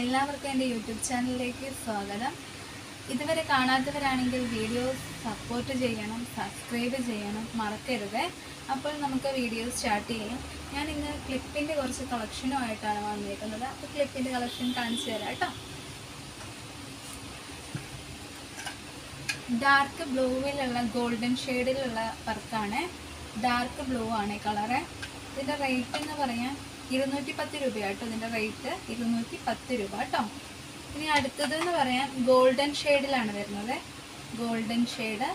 എല്ലാവർക്കും എന്റെ യൂട്യൂബ് ചാനലിലേക്ക് സ്വാഗതം. ഇതുവരെ കാണാത്തവരാണെങ്കിൽ വീഡിയോ സപ്പോർട്ട് ചെയ്യണം സബ്സ്ക്രൈബ് ചെയ്യണം മറക്കരുത്. അപ്പോൾ നമുക്ക് വീഡിയോ സ്റ്റാർട്ട് ചെയ്യാം. ഞാൻ ഇന്ന് ക്ലിപ്പിന്റെ കുറച്ച് കളക്ഷനുമായിട്ടാണ് വന്നിരിക്കുന്നത്. അപ്പോൾ ക്ലിപ്പിന്റെ കളക്ഷൻ കാണിച്ചു തരാം കേട്ടോ. ഡാർക്ക് ബ്ലൂവിലുള്ള ഗോൾഡൻ ഷെയ്ഡിലുള്ള വർക്കാണ്. ഡാർക്ക് ബ്ലൂ ആണ് കളറ്. ഇതിന്റെ റേറ്റ് എന്ന് പറയാൻ ഇരുന്നൂറ്റി പത്ത് രൂപയാട്ടോ ഇതിന്റെ റേറ്റ് ഇരുന്നൂറ്റി പത്ത് രൂപ കേട്ടോ ഇനി അടുത്തത് എന്ന് പറയാൻ ഗോൾഡൻ ഷെയ്ഡിലാണ് വരുന്നത്. ഗോൾഡൻ ഷെയ്ഡ്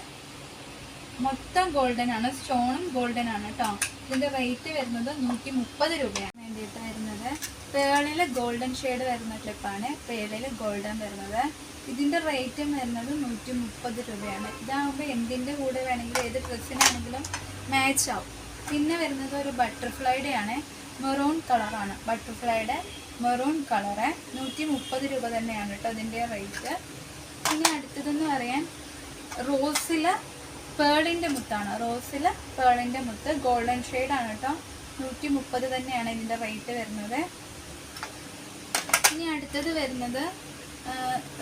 മൊത്തം ഗോൾഡൻ ആണ് സ്റ്റോണും ഗോൾഡൻ ആണ് കേട്ടോ ഇതിന്റെ റേറ്റ് വരുന്നത് നൂറ്റി മുപ്പത് രൂപയാണ്. വേണ്ടിയിട്ട് വരുന്നത്. പേളിൽ ഗോൾഡൻ ഷെയ്ഡ് വരുന്ന ക്ലിപ്പാണ് പേളിൽ ഗോൾഡൻ വരുന്നത്. ഇതിന്റെ റേറ്റും വരുന്നത് നൂറ്റി മുപ്പത് രൂപയാണ്. ഇതാകുമ്പോൾ എന്തിന്റെ കൂടെ വേണമെങ്കിലും ഏത് ഡ്രസ്സിനാണെങ്കിലും മാച്ച് ആവും. പിന്നെ വരുന്നത് ഒരു ബട്ടർഫ്ലൈയുടെ ആണ്. മെറൂൺ കളറാണ് ബട്ടർഫ്ലൈയുടെ മെറൂൺ കളറ് നൂറ്റി മുപ്പത് രൂപ തന്നെയാണ് കേട്ടോ അതിന്റെ റേറ്റ് ഇനി അടുത്തതെന്ന് പറയാൻ റോസിൽ പേളിന്റെ മുത്താണ്. റോസിൽ പേളിന്റെ മുത്ത് ഗോൾഡൻ ആണ് കേട്ടോ. നൂറ്റി മുപ്പത് തന്നെയാണ് ഇതിന്റെ റേറ്റ് വരുന്നത്. ഇനി അടുത്തത് വരുന്നത്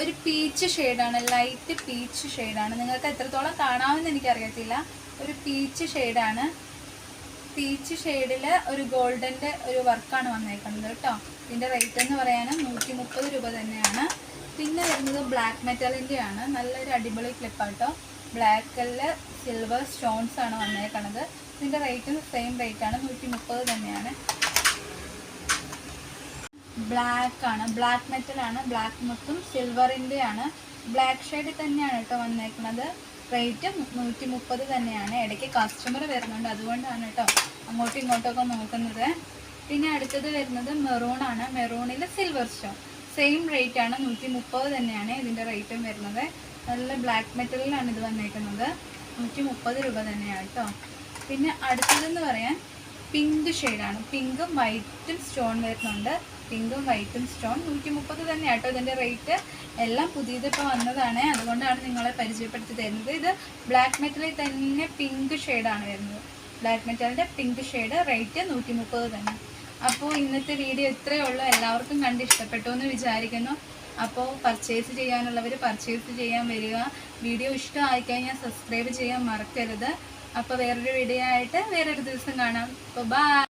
ഒരു പീച്ച് ഷെയ്ഡാണ് ലൈറ്റ് പീച്ച് ഷെയ്ഡാണ് നിങ്ങൾക്ക് എത്രത്തോളം കാണാമെന്ന് എനിക്കറിയത്തില്ല. ഒരു പീച്ച് ഷെയ്ഡാണ് പീച്ച് ഷെയ്ഡിൽ ഒരു ഗോൾഡന്റെ ഒരു വർക്കാണ് വന്നേക്കുന്നത് കേട്ടോ. ഇതിന്റെ റേറ്റ് എന്ന് പറയാനും നൂറ്റി മുപ്പത് രൂപ തന്നെയാണ്. പിന്നെ വരുന്നത് ബ്ലാക്ക് മെറ്റലിന്റെ ആണ് നല്ലൊരു അടിപൊളി ക്ലിപ്പാട്ടോ ബ്ലാക്കിൽ സിൽവർ സ്റ്റോൺസ് ആണ് വന്നേക്കണത്. ഇതിന്റെ റേറ്റും സെയിം റേറ്റ് ആണ്. നൂറ്റി മുപ്പത് തന്നെയാണ്. ബ്ലാക്ക് ആണ്. ബ്ലാക്ക് മെറ്റൽ ആണ്. ബ്ലാക്ക് മൊത്തം സിൽവറിന്റെ ആണ് ബ്ലാക്ക് ഷെയ്ഡ് തന്നെയാണ് കേട്ടോ വന്നേക്കുന്നത് റേറ്റ് നൂറ്റി മുപ്പത് തന്നെയാണ്. ഇടയ്ക്ക് കസ്റ്റമർ വരുന്നുണ്ട്. അതുകൊണ്ടാണ് കേട്ടോ അങ്ങോട്ടും ഇങ്ങോട്ടൊക്കെ നോക്കുന്നത്. പിന്നെ അടുത്തത് വരുന്നത് മെറൂൺ ആണ്. മെറൂണിൽ സിൽവർ സ്റ്റോൺ. സെയിം റേറ്റ് ആണ്. നൂറ്റി മുപ്പത് തന്നെയാണ് ഇതിന്റെ റേറ്റും വരുന്നത്. നല്ല ബ്ലാക്ക് മെറ്റലിലാണ് ഇത് വന്നേക്കുന്നത്. നൂറ്റി മുപ്പത് രൂപ തന്നെയാണ് കേട്ടോ പിന്നെ അടുത്തതെന്ന് പറയാൻ പിങ്ക് ഷെയ്ഡാണ് പിങ്കും വൈറ്റും സ്റ്റോൺ വരുന്നുണ്ട്. പിങ്കും വൈറ്റും സ്റ്റോൺ. നൂറ്റി മുപ്പത് തന്നെയാണ് കേട്ടോ ഇതിന്റെ റേറ്റ്. എല്ലാം പുതിയത് ഇപ്പോൾ വന്നതാണ്. അതുകൊണ്ടാണ് നിങ്ങളെ പരിചയപ്പെടുത്തി തരുന്നത്. ഇത് ബ്ലാക്ക് മെറ്റലിൽ തന്നെ പിങ്ക് ഷെയ്ഡാണ് വരുന്നത്. ബ്ലാക്ക് മെറ്റലിന്റെ പിങ്ക് ഷെയ്ഡ് റേറ്റ് നൂറ്റി മുപ്പത് തന്നെ. അപ്പോൾ ഇന്നത്തെ വീഡിയോ ഇത്രയേ ഉള്ളൂ. എല്ലാവർക്കും കണ്ട് ഇഷ്ടപ്പെട്ടു എന്ന് വിചാരിക്കുന്നു. അപ്പോൾ പർച്ചേസ് ചെയ്യാനുള്ളവർ പർച്ചേസ് ചെയ്യാൻ വരിക. വീഡിയോ ഇഷ്ടമായി കഴിഞ്ഞാൽ സബ്സ്ക്രൈബ് ചെയ്യാൻ മറക്കരുത്. അപ്പോൾ വേറൊരു വീഡിയോ ആയിട്ട് വേറൊരു ദിവസം കാണാം. അപ്പോൾ ബൈ